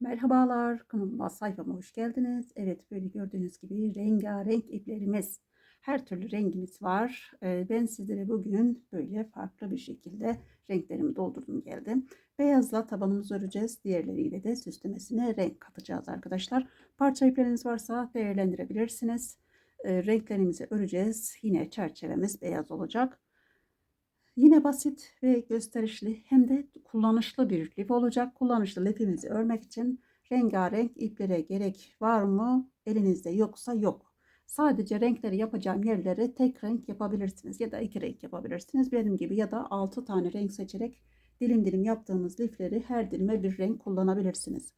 Merhabalar, kanalıma sayfama hoş geldiniz. Evet, böyle gördüğünüz gibi rengarenk iplerimiz, her türlü rengimiz var. Ee, ben sizlere bugün böyle farklı bir şekilde renklerimi doldurdum geldim. Beyazla tabanımızı öreceğiz. Diğerleriyle de süslemesine renk katacağız arkadaşlar. Parça ipleriniz varsa değerlendirebilirsiniz. Ee, renklerimizi öreceğiz. Yine çerçevemiz beyaz olacak. Yine basit ve gösterişli hem de kullanışlı bir lif olacak. Kullanışlı lifimizi örmek için rengarenk iplere gerek var mı? Elinizde yoksa yok. Sadece renkleri yapacağım yerleri tek renk yapabilirsiniz ya da iki renk yapabilirsiniz. Benim gibi ya da 6 tane renk seçerek dilim dilim yaptığımız lifleri her dilime bir renk kullanabilirsiniz.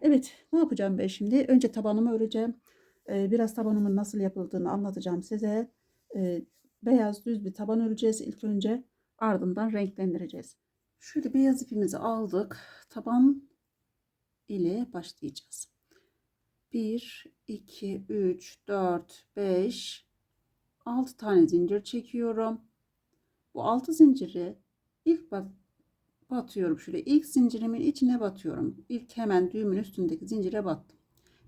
Evet ne yapacağım ben şimdi? Önce tabanımı öreceğim. Ee, biraz tabanımın nasıl yapıldığını anlatacağım size. Ee, beyaz düz bir taban öreceğiz ilk önce. Ardından renklendireceğiz. Şöyle beyaz ipimizi aldık. Taban ile başlayacağız. 1, 2, 3, 4, 5, 6 tane zincir çekiyorum. Bu 6 zinciri ilk bat batıyorum. Şöyle ilk zincirimin içine batıyorum. İlk hemen düğümün üstündeki zincire battım.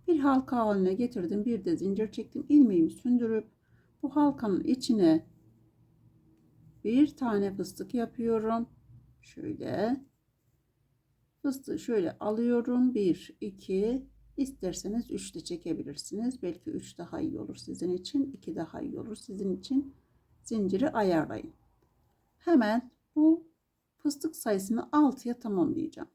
Bir halka haline getirdim. Bir de zincir çektim. ilmeğimi sündürüp bu halkanın içine bir tane fıstık yapıyorum. Şöyle fıstığı şöyle alıyorum. 1 2 isterseniz 3 de çekebilirsiniz. Belki 3 daha iyi olur sizin için. 2 daha iyi olur sizin için. Zinciri ayarlayın. Hemen bu fıstık sayısını 6'ya tamamlayacağım.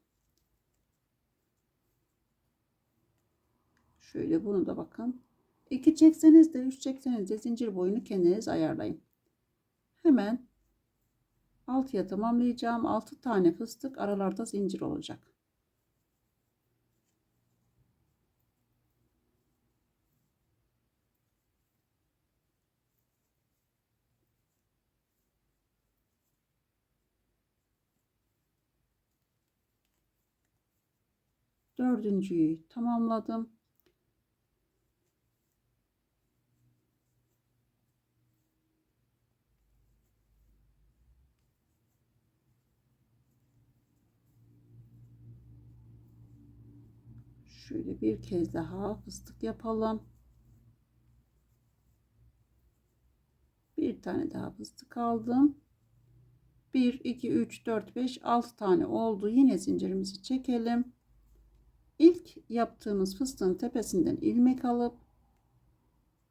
Şöyle bunu da bakın. 2 çekseniz de 3 çekseniz de zincir boyunu kendiniz ayarlayın. Hemen 6'ya tamamlayacağım. 6 tane fıstık aralarda zincir olacak. Dördüncüyü tamamladım. Şöyle bir kez daha fıstık yapalım. Bir tane daha fıstık aldım. 1, 2, 3, 4, 5, 6 tane oldu. Yine zincirimizi çekelim. İlk yaptığımız fıstığın tepesinden ilmek alıp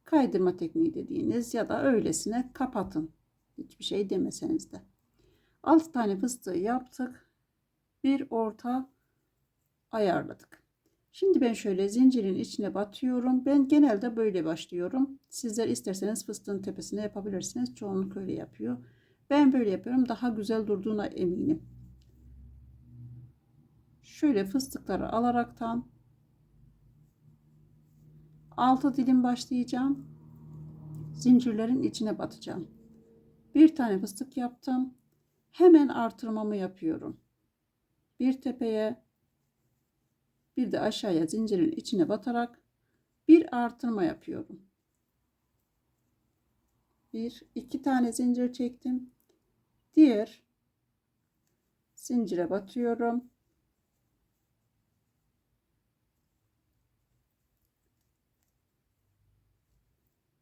kaydırma tekniği dediğiniz ya da öylesine kapatın. Hiçbir şey demeseniz de. 6 tane fıstığı yaptık. Bir orta ayarladık. Şimdi ben şöyle zincirin içine batıyorum. Ben genelde böyle başlıyorum. Sizler isterseniz fıstığın tepesine yapabilirsiniz. Çoğunluk öyle yapıyor. Ben böyle yapıyorum. Daha güzel durduğuna eminim. Şöyle fıstıkları alaraktan 6 dilim başlayacağım. Zincirlerin içine batacağım. Bir tane fıstık yaptım. Hemen artırmamı yapıyorum. Bir tepeye bir de aşağıya zincirin içine batarak bir artırma yapıyorum. Bir, iki tane zincir çektim. Diğer zincire batıyorum.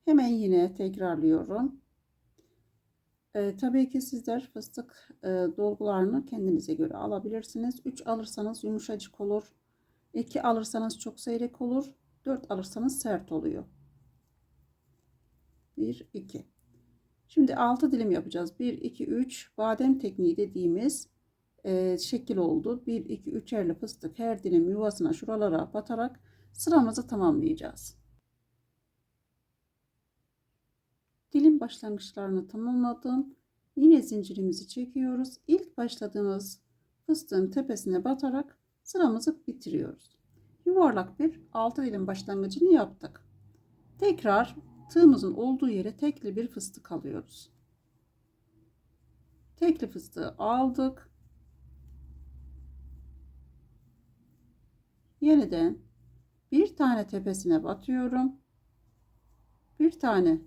Hemen yine tekrarlıyorum. Ee, tabii ki sizler fıstık e, dolgularını kendinize göre alabilirsiniz. 3 alırsanız yumuşacık olur. 2 alırsanız çok seyrek olur. 4 alırsanız sert oluyor. 1 2 Şimdi 6 dilim yapacağız. 1 2 3 badem tekniği dediğimiz e, şekil oldu. 1 2 3 erli fıstık her dilim yuvasına şuralara batarak sıramızı tamamlayacağız. Dilim başlangıçlarını tamamladım. Yine zincirimizi çekiyoruz. İlk başladığımız fıstığın tepesine batarak sıramızı bitiriyoruz. Yuvarlak bir altı dilim başlangıcını yaptık. Tekrar tığımızın olduğu yere tekli bir fıstık alıyoruz. Tekli fıstığı aldık. Yeniden bir tane tepesine batıyorum. Bir tane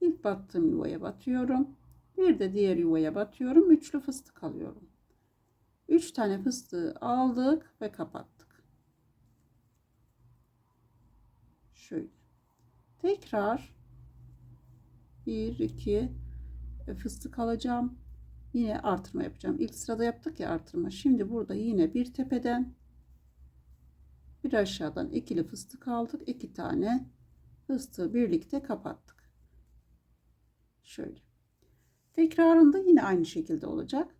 ilk battığım yuvaya batıyorum. Bir de diğer yuvaya batıyorum. Üçlü fıstık alıyorum. 3 tane fıstığı aldık ve kapattık. Şöyle. Tekrar 1 2 e, fıstık alacağım. Yine artırma yapacağım. İlk sırada yaptık ya artırma. Şimdi burada yine bir tepeden bir aşağıdan ikili fıstık aldık. 2 tane fıstığı birlikte kapattık. Şöyle. Tekrarında yine aynı şekilde olacak.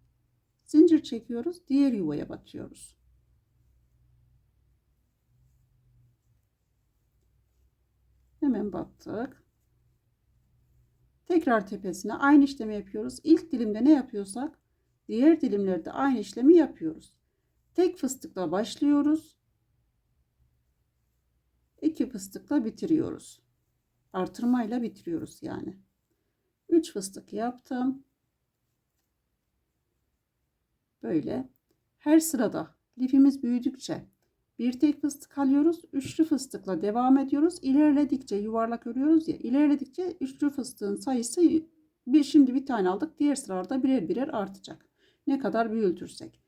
Zincir çekiyoruz. Diğer yuvaya batıyoruz. Hemen battık. Tekrar tepesine aynı işlemi yapıyoruz. İlk dilimde ne yapıyorsak diğer dilimlerde aynı işlemi yapıyoruz. Tek fıstıkla başlıyoruz. İki fıstıkla bitiriyoruz. Artırmayla bitiriyoruz yani. 3 fıstık yaptım. Böyle her sırada lifimiz büyüdükçe bir tek fıstık alıyoruz. Üçlü fıstıkla devam ediyoruz. İlerledikçe yuvarlak örüyoruz ya. İlerledikçe üçlü fıstığın sayısı bir şimdi bir tane aldık. Diğer sıralarda birer birer artacak. Ne kadar büyütürsek.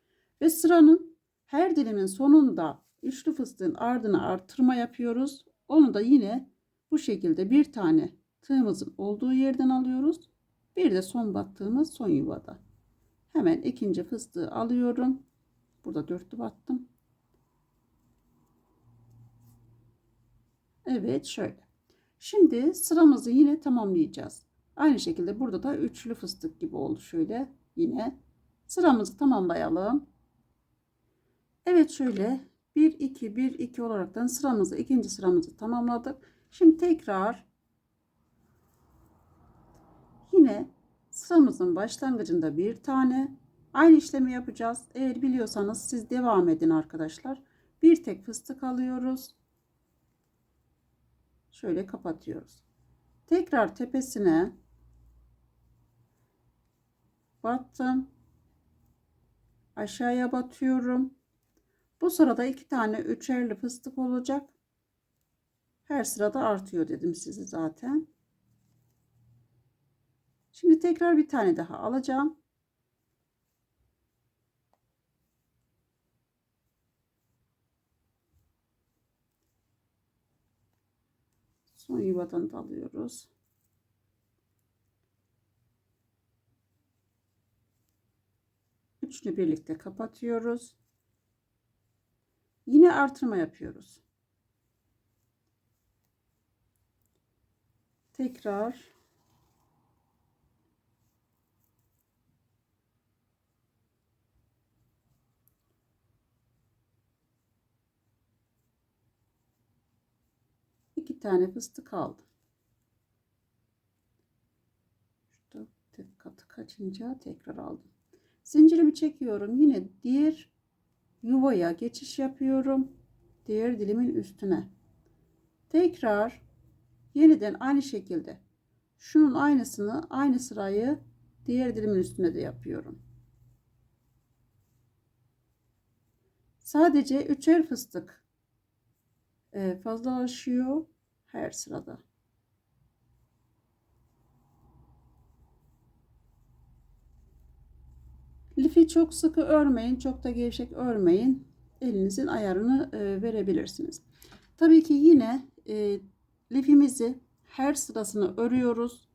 Ve sıranın her dilimin sonunda üçlü fıstığın ardına artırma yapıyoruz. Onu da yine bu şekilde bir tane tığımızın olduğu yerden alıyoruz. Bir de son battığımız son yuvada. Hemen ikinci fıstığı alıyorum. Burada dörtlü battım. Evet şöyle. Şimdi sıramızı yine tamamlayacağız. Aynı şekilde burada da üçlü fıstık gibi oldu şöyle yine. Sıramızı tamamlayalım. Evet şöyle 1 2 1 2 olaraktan sıramızı ikinci sıramızı tamamladık. Şimdi tekrar yine sıramızın başlangıcında bir tane aynı işlemi yapacağız. Eğer biliyorsanız siz devam edin arkadaşlar. Bir tek fıstık alıyoruz. Şöyle kapatıyoruz. Tekrar tepesine battım. Aşağıya batıyorum. Bu sırada iki tane üçerli fıstık olacak. Her sırada artıyor dedim size zaten. Şimdi tekrar bir tane daha alacağım. Son yuvadan da alıyoruz. Üçlü birlikte kapatıyoruz. Yine artırma yapıyoruz. Tekrar iki tane fıstık aldım. Şurada katı kaçınca tekrar aldım. Zincirimi çekiyorum. Yine diğer yuvaya geçiş yapıyorum. Diğer dilimin üstüne. Tekrar yeniden aynı şekilde şunun aynısını aynı sırayı diğer dilimin üstüne de yapıyorum. Sadece üçer fıstık e, fazlalaşıyor her sırada. Lifi çok sıkı örmeyin, çok da gevşek örmeyin. Elinizin ayarını e, verebilirsiniz. Tabii ki yine e, lifimizi her sırasını örüyoruz,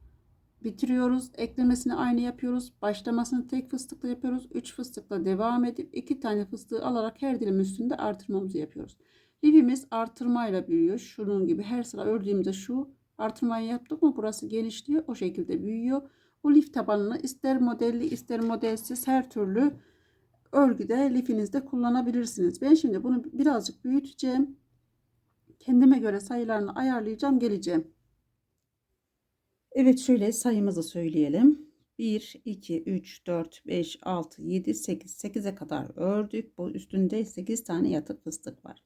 bitiriyoruz. Eklemesini aynı yapıyoruz. Başlamasını tek fıstıkla yapıyoruz. 3 fıstıkla devam edip 2 tane fıstığı alarak her dilim üstünde artırmamızı yapıyoruz. Lifimiz artırmayla büyüyor. Şunun gibi her sıra ördüğümde şu artırmayı yaptık mı burası genişliyor. O şekilde büyüyor. Bu lif tabanını ister modelli ister modelsiz her türlü örgüde lifinizde kullanabilirsiniz. Ben şimdi bunu birazcık büyüteceğim. Kendime göre sayılarını ayarlayacağım geleceğim. Evet şöyle sayımızı söyleyelim. 1, 2, 3, 4, 5, 6, 7, 8. 8'e kadar ördük. Bu üstünde 8 tane yatık fıstık var.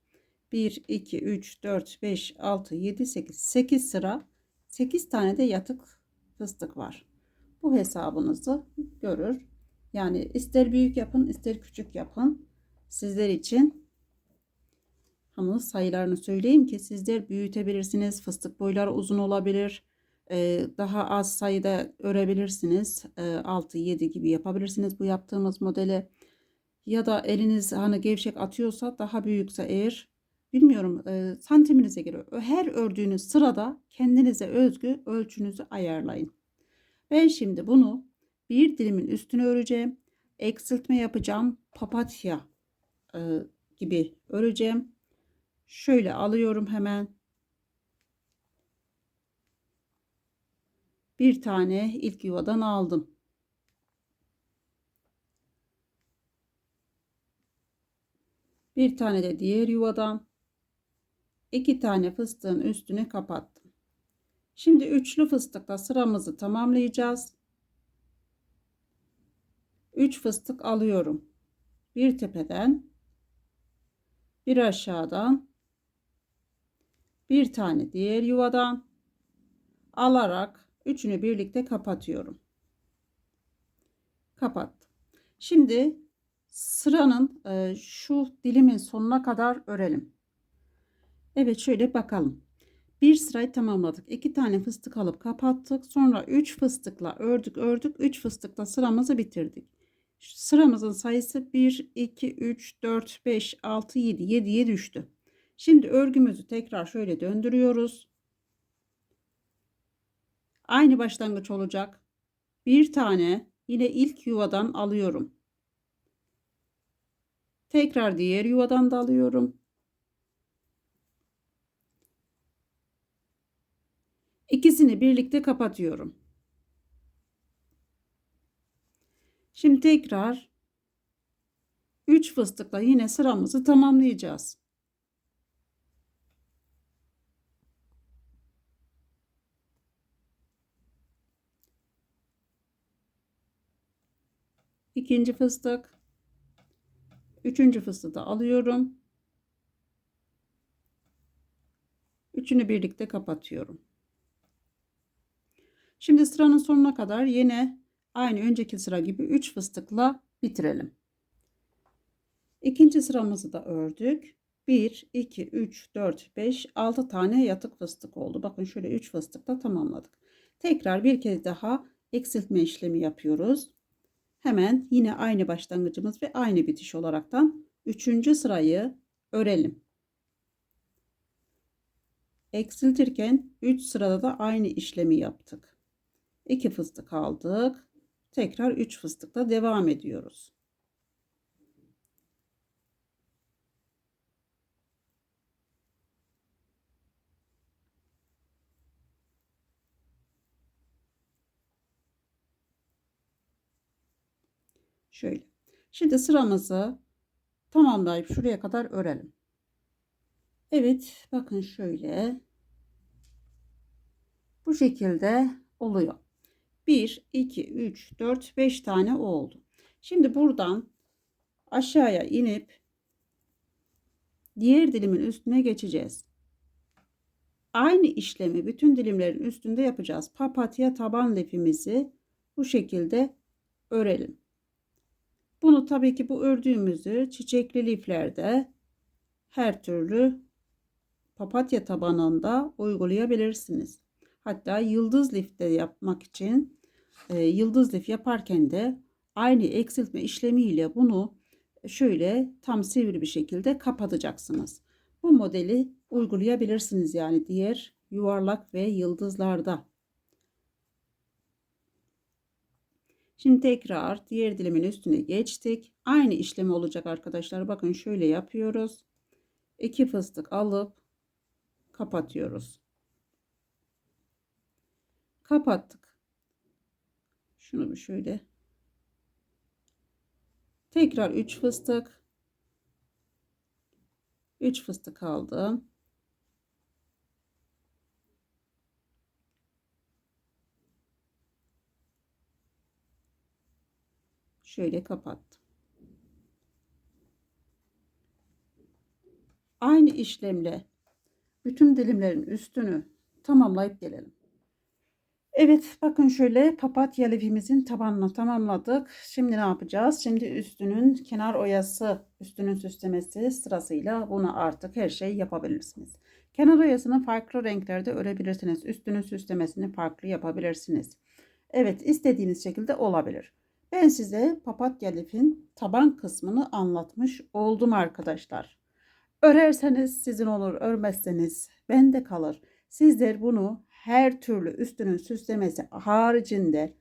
1, 2, 3, 4, 5, 6, 7, 8. 8 sıra 8 tane de yatık fıstık var. Bu hesabınızı görür. Yani ister büyük yapın ister küçük yapın. Sizler için hamur sayılarını söyleyeyim ki sizler büyütebilirsiniz. Fıstık boyları uzun olabilir. Ee, daha az sayıda örebilirsiniz. Ee, 6-7 gibi yapabilirsiniz bu yaptığımız modeli. Ya da eliniz hani gevşek atıyorsa daha büyükse eğer bilmiyorum e, santiminize göre her ördüğünüz sırada kendinize özgü ölçünüzü ayarlayın. Ben şimdi bunu bir dilimin üstüne öreceğim. Eksiltme yapacağım. Papatya e, gibi öreceğim. Şöyle alıyorum hemen. Bir tane ilk yuvadan aldım. Bir tane de diğer yuvadan. İki tane fıstığın üstüne kapattım. Şimdi üçlü fıstıkla sıramızı tamamlayacağız. 3 fıstık alıyorum. Bir tepeden bir aşağıdan bir tane diğer yuvadan alarak üçünü birlikte kapatıyorum. Kapattım. Şimdi sıranın e, şu dilimin sonuna kadar örelim. Evet şöyle bakalım. Bir sırayı tamamladık. İki tane fıstık alıp kapattık. Sonra üç fıstıkla ördük ördük. Üç fıstıkla sıramızı bitirdik. Sıramızın sayısı 1, 2, 3, 4, 5, 6, 7. 7'ye düştü. Şimdi örgümüzü tekrar şöyle döndürüyoruz. Aynı başlangıç olacak. Bir tane yine ilk yuvadan alıyorum. Tekrar diğer yuvadan da alıyorum. İkisini birlikte kapatıyorum. Şimdi tekrar 3 fıstıkla yine sıramızı tamamlayacağız. İkinci fıstık. Üçüncü fıstığı da alıyorum. Üçünü birlikte kapatıyorum. Şimdi sıranın sonuna kadar yine aynı önceki sıra gibi 3 fıstıkla bitirelim. İkinci sıramızı da ördük. 1, 2, 3, 4, 5, 6 tane yatık fıstık oldu. Bakın şöyle 3 fıstıkla tamamladık. Tekrar bir kez daha eksiltme işlemi yapıyoruz. Hemen yine aynı başlangıcımız ve aynı bitiş olaraktan 3. sırayı örelim. Eksiltirken 3 sırada da aynı işlemi yaptık. 2 fıstık aldık. Tekrar 3 fıstıkla devam ediyoruz. Şöyle. Şimdi sıramızı tamamlayıp şuraya kadar örelim. Evet bakın şöyle. Bu şekilde oluyor. 1, 2, 3, 4, 5 tane oldu. Şimdi buradan aşağıya inip diğer dilimin üstüne geçeceğiz. Aynı işlemi bütün dilimlerin üstünde yapacağız. Papatya taban lifimizi bu şekilde örelim. Bunu tabii ki bu ördüğümüzü çiçekli liflerde her türlü papatya tabanında uygulayabilirsiniz. Hatta yıldız lifte yapmak için e, yıldız lif yaparken de aynı eksiltme işlemiyle bunu şöyle tam sivri bir şekilde kapatacaksınız. Bu modeli uygulayabilirsiniz yani diğer yuvarlak ve yıldızlarda. Şimdi tekrar diğer dilimin üstüne geçtik. Aynı işlemi olacak arkadaşlar. Bakın şöyle yapıyoruz. İki fıstık alıp kapatıyoruz. Kapattık. Şunu bir şöyle. Tekrar 3 fıstık. 3 fıstık aldım. Şöyle kapattım. Aynı işlemle bütün dilimlerin üstünü tamamlayıp gelelim. Evet bakın şöyle papatya lifimizin tabanını tamamladık. Şimdi ne yapacağız? Şimdi üstünün kenar oyası, üstünün süslemesi sırasıyla bunu artık her şey yapabilirsiniz. Kenar oyasını farklı renklerde örebilirsiniz. Üstünün süslemesini farklı yapabilirsiniz. Evet istediğiniz şekilde olabilir. Ben size papatya lifin taban kısmını anlatmış oldum arkadaşlar. Örerseniz sizin olur, örmezseniz bende kalır. Sizler bunu her türlü üstünün süslemesi haricinde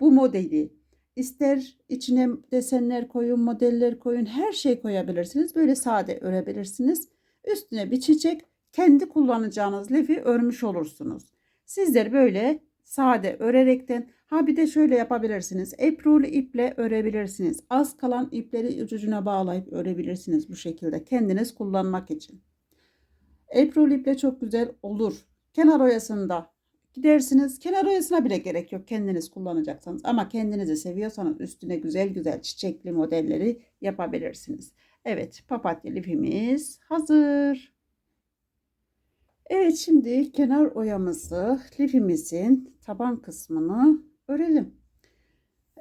bu modeli ister içine desenler koyun, modeller koyun, her şey koyabilirsiniz. Böyle sade örebilirsiniz. Üstüne bir çiçek kendi kullanacağınız lifi örmüş olursunuz. Sizler böyle sade örerekten ha bir de şöyle yapabilirsiniz. Epruli iple örebilirsiniz. Az kalan ipleri ucucuna bağlayıp örebilirsiniz bu şekilde kendiniz kullanmak için. Epruli iple çok güzel olur. Kenar oyasında gidersiniz. Kenar oyasına bile gerek yok kendiniz kullanacaksanız. Ama kendinizi seviyorsanız üstüne güzel güzel çiçekli modelleri yapabilirsiniz. Evet papatya lifimiz hazır. Evet şimdi kenar oyamızı lifimizin taban kısmını örelim.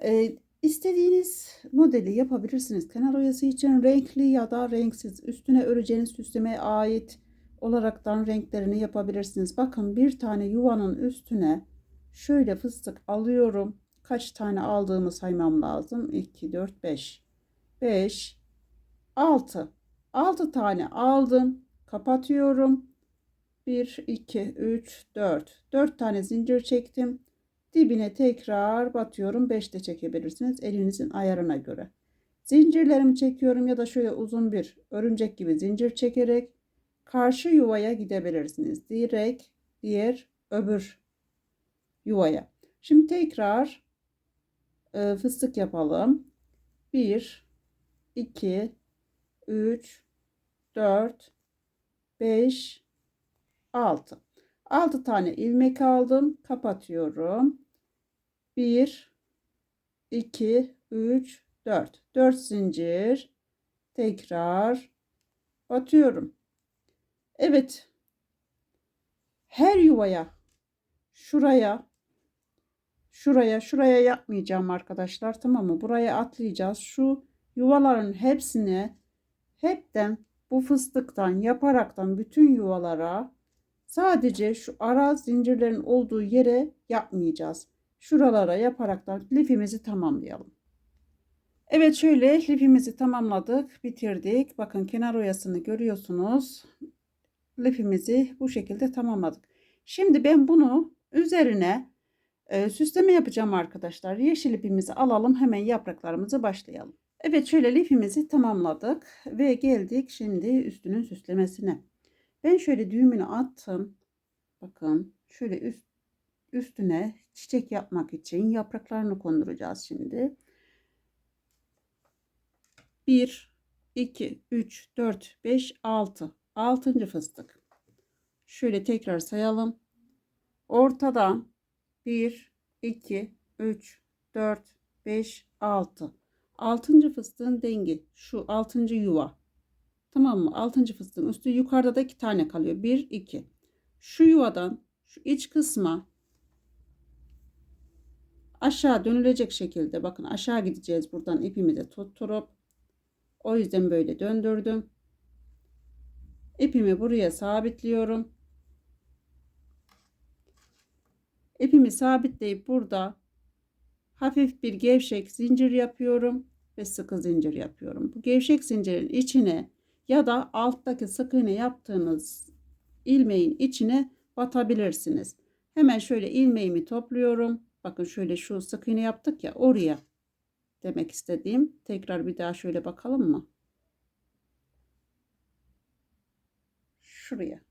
Ee, istediğiniz modeli yapabilirsiniz. Kenar oyası için renkli ya da renksiz üstüne öreceğiniz süslemeye ait olaraktan renklerini yapabilirsiniz. Bakın bir tane yuvanın üstüne şöyle fıstık alıyorum. Kaç tane aldığımı saymam lazım. 2, 4, 5. 5, 6. 6 tane aldım. Kapatıyorum. 1, 2, 3, 4. 4 tane zincir çektim. Dibine tekrar batıyorum. 5 de çekebilirsiniz elinizin ayarına göre. Zincirlerimi çekiyorum ya da şöyle uzun bir örümcek gibi zincir çekerek karşı yuvaya gidebilirsiniz. Direkt diğer öbür yuvaya. Şimdi tekrar e, fıstık yapalım. 1 2 3 4 5 6 6 tane ilmek aldım. Kapatıyorum. 1 2 3 4 4 zincir tekrar batıyorum. Evet. Her yuvaya şuraya şuraya şuraya yapmayacağım arkadaşlar tamam mı? Buraya atlayacağız. Şu yuvaların hepsini hepten bu fıstıktan yaparaktan bütün yuvalara sadece şu ara zincirlerin olduğu yere yapmayacağız. Şuralara yaparaktan lifimizi tamamlayalım. Evet şöyle lifimizi tamamladık, bitirdik. Bakın kenar oyasını görüyorsunuz lifimizi bu şekilde tamamladık. Şimdi ben bunu üzerine e, süsleme yapacağım arkadaşlar. Yeşil ipimizi alalım hemen yapraklarımızı başlayalım. Evet şöyle lifimizi tamamladık ve geldik şimdi üstünün süslemesine. Ben şöyle düğümünü attım. Bakın şöyle üst, üstüne çiçek yapmak için yapraklarını konduracağız şimdi. 1, 2, 3, 4, 5, 6. Altıncı fıstık. Şöyle tekrar sayalım. Ortadan 1, 2, 3, 4, 5, 6. Altıncı fıstığın dengi. Şu altıncı yuva. Tamam mı? Altıncı fıstığın üstü yukarıda da iki tane kalıyor. 1, 2. Şu yuvadan şu iç kısma aşağı dönülecek şekilde bakın aşağı gideceğiz buradan ipimizi tutturup o yüzden böyle döndürdüm. İpimi buraya sabitliyorum. İpimi sabitleyip burada hafif bir gevşek zincir yapıyorum ve sıkı zincir yapıyorum. Bu gevşek zincirin içine ya da alttaki sık iğne yaptığınız ilmeğin içine batabilirsiniz. Hemen şöyle ilmeğimi topluyorum. Bakın şöyle şu sık iğne yaptık ya oraya demek istediğim. Tekrar bir daha şöyle bakalım mı? Şuraya.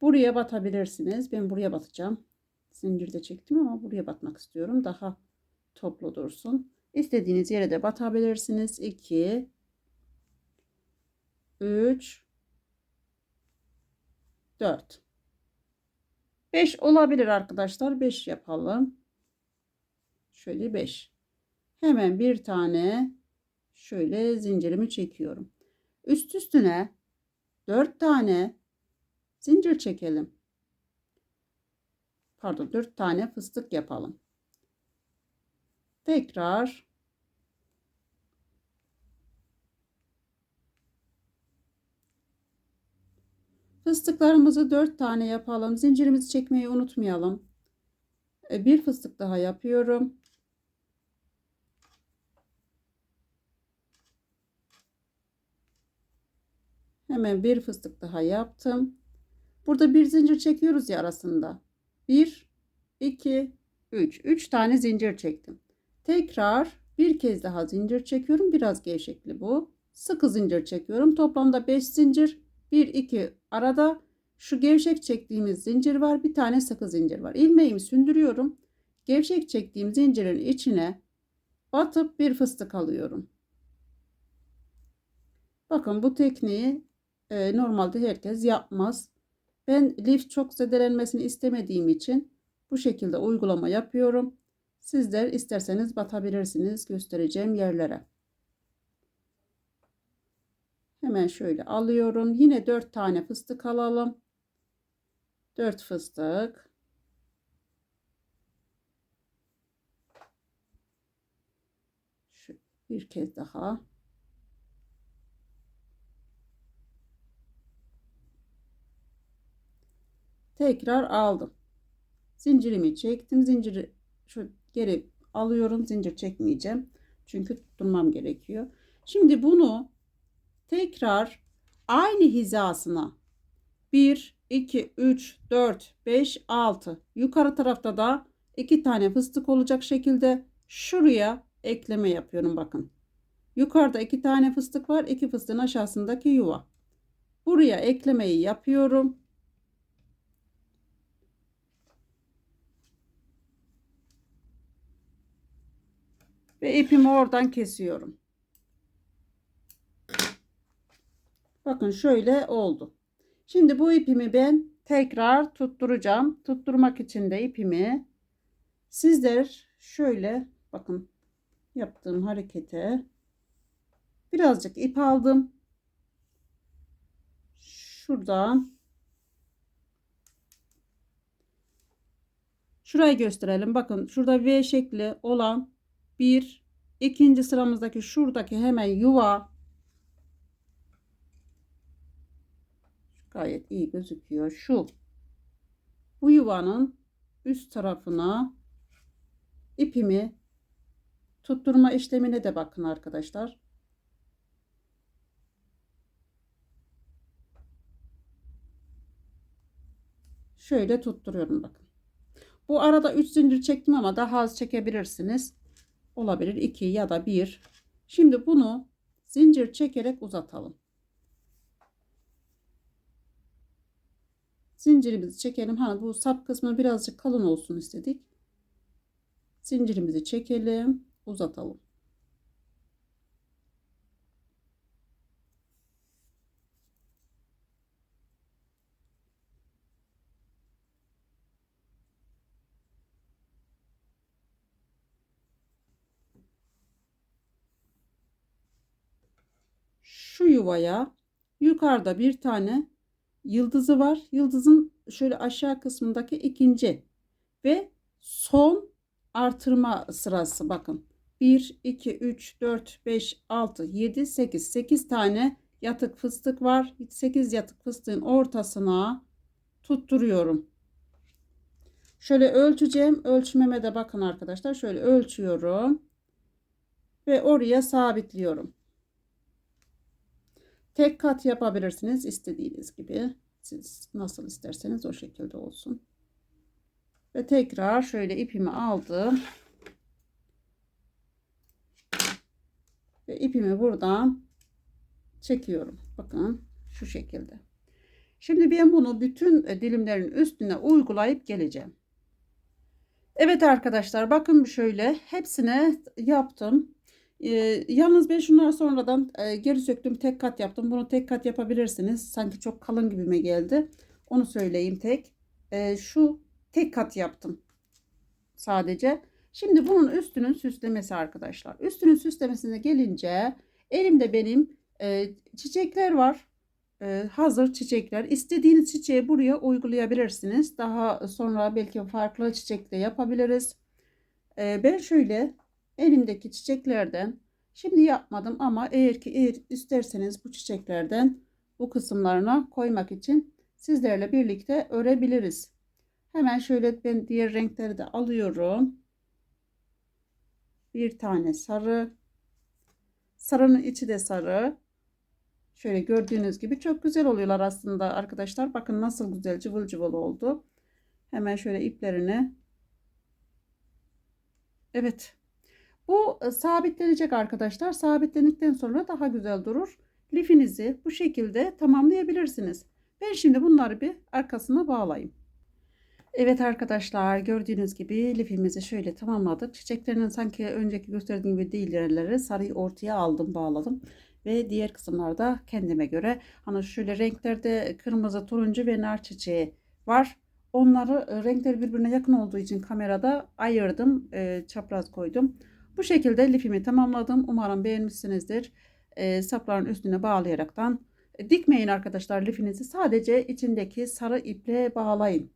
Buraya batabilirsiniz. Ben buraya batacağım. Zincirde çektim ama buraya batmak istiyorum. Daha toplu dursun. İstediğiniz yere de batabilirsiniz. 2 3 4 5 olabilir arkadaşlar. 5 yapalım. Şöyle 5. Hemen bir tane şöyle zincirimi çekiyorum. Üst üstüne 4 tane zincir çekelim. Pardon 4 tane fıstık yapalım. Tekrar fıstıklarımızı 4 tane yapalım. Zincirimizi çekmeyi unutmayalım. E, bir fıstık daha yapıyorum. Hemen bir fıstık daha yaptım. Burada bir zincir çekiyoruz ya arasında. 1, 2, 3. 3 tane zincir çektim. Tekrar bir kez daha zincir çekiyorum. Biraz gevşekli bu. Sıkı zincir çekiyorum. Toplamda 5 zincir. 1, 2 arada şu gevşek çektiğimiz zincir var. Bir tane sıkı zincir var. İlmeğimi sündürüyorum. Gevşek çektiğim zincirin içine batıp bir fıstık alıyorum. Bakın bu tekniği e, normalde herkes yapmaz. Ben lif çok zedelenmesini istemediğim için bu şekilde uygulama yapıyorum. Sizler isterseniz batabilirsiniz göstereceğim yerlere. Hemen şöyle alıyorum. Yine 4 tane fıstık alalım. 4 fıstık. Şu bir kez daha. Tekrar aldım. Zincirimi çektim. Zinciri şu geri alıyorum. Zincir çekmeyeceğim. Çünkü tutturmam gerekiyor. Şimdi bunu tekrar aynı hizasına 1, 2, 3, 4, 5, 6 yukarı tarafta da 2 tane fıstık olacak şekilde şuraya ekleme yapıyorum bakın. Yukarıda 2 tane fıstık var. 2 fıstığın aşağısındaki yuva. Buraya eklemeyi yapıyorum. Ve ipimi oradan kesiyorum. Bakın şöyle oldu. Şimdi bu ipimi ben tekrar tutturacağım. Tutturmak için de ipimi sizler şöyle bakın yaptığım harekete birazcık ip aldım. Şuradan şurayı gösterelim. Bakın şurada V şekli olan bir ikinci sıramızdaki şuradaki hemen yuva gayet iyi gözüküyor. Şu bu yuvanın üst tarafına ipimi tutturma işlemine de bakın arkadaşlar. Şöyle tutturuyorum bakın. Bu arada 3 zincir çektim ama daha az çekebilirsiniz. Olabilir 2 ya da 1. Şimdi bunu zincir çekerek uzatalım. Zincirimizi çekelim. Hani bu sap kısmı birazcık kalın olsun istedik. Zincirimizi çekelim, uzatalım. Şu yuvaya yukarıda bir tane yıldızı var. Yıldızın şöyle aşağı kısmındaki ikinci ve son artırma sırası bakın. 1, 2, 3, 4, 5, 6, 7, 8. 8 tane yatık fıstık var. 8 yatık fıstığın ortasına tutturuyorum. Şöyle ölçeceğim. Ölçmeme de bakın arkadaşlar. Şöyle ölçüyorum. Ve oraya sabitliyorum. Tek kat yapabilirsiniz istediğiniz gibi. Siz nasıl isterseniz o şekilde olsun. Ve tekrar şöyle ipimi aldım. Ve ipimi buradan çekiyorum. Bakın şu şekilde. Şimdi ben bunu bütün dilimlerin üstüne uygulayıp geleceğim. Evet arkadaşlar bakın şöyle hepsine yaptım. Ee, yalnız ben şunları sonradan e, geri söktüm tek kat yaptım. Bunu tek kat yapabilirsiniz. Sanki çok kalın gibime geldi. Onu söyleyeyim tek. Ee, şu tek kat yaptım. Sadece. Şimdi bunun üstünün süslemesi arkadaşlar. Üstünün süslemesine gelince elimde benim e, çiçekler var. E, hazır çiçekler. İstediğiniz çiçeği buraya uygulayabilirsiniz. Daha sonra belki farklı çiçekle yapabiliriz. E, ben şöyle elimdeki çiçeklerden şimdi yapmadım ama eğer ki eğer isterseniz bu çiçeklerden bu kısımlarına koymak için sizlerle birlikte örebiliriz. Hemen şöyle ben diğer renkleri de alıyorum. Bir tane sarı. Sarının içi de sarı. Şöyle gördüğünüz gibi çok güzel oluyorlar aslında arkadaşlar. Bakın nasıl güzel cıvıl cıvıl oldu. Hemen şöyle iplerini. Evet. Bu e, sabitlenecek arkadaşlar. Sabitlendikten sonra daha güzel durur. Lifinizi bu şekilde tamamlayabilirsiniz. Ben şimdi bunları bir arkasına bağlayayım. Evet arkadaşlar gördüğünüz gibi lifimizi şöyle tamamladık. Çiçeklerinin sanki önceki gösterdiğim gibi değil yerleri sarıyı ortaya aldım bağladım. Ve diğer kısımlarda kendime göre hani şöyle renklerde kırmızı, turuncu ve nar çiçeği var. Onları e, renkleri birbirine yakın olduğu için kamerada ayırdım. E, çapraz koydum. Bu şekilde lifimi tamamladım. Umarım beğenmişsinizdir. E, sapların üstüne bağlayaraktan e, dikmeyin arkadaşlar lifinizi. Sadece içindeki sarı iple bağlayın.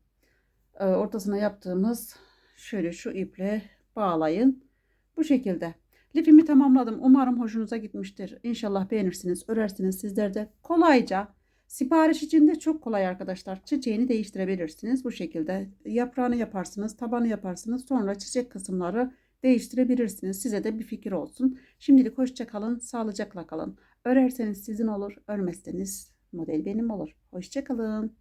E, ortasına yaptığımız şöyle şu iple bağlayın. Bu şekilde. Lifimi tamamladım. Umarım hoşunuza gitmiştir. İnşallah beğenirsiniz, örersiniz sizler de. Kolayca Sipariş için de çok kolay arkadaşlar. Çiçeğini değiştirebilirsiniz. Bu şekilde yaprağını yaparsınız, tabanı yaparsınız. Sonra çiçek kısımları değiştirebilirsiniz. Size de bir fikir olsun. Şimdilik hoşça kalın, sağlıcakla kalın. Örerseniz sizin olur, örmezseniz model benim olur. Hoşça kalın.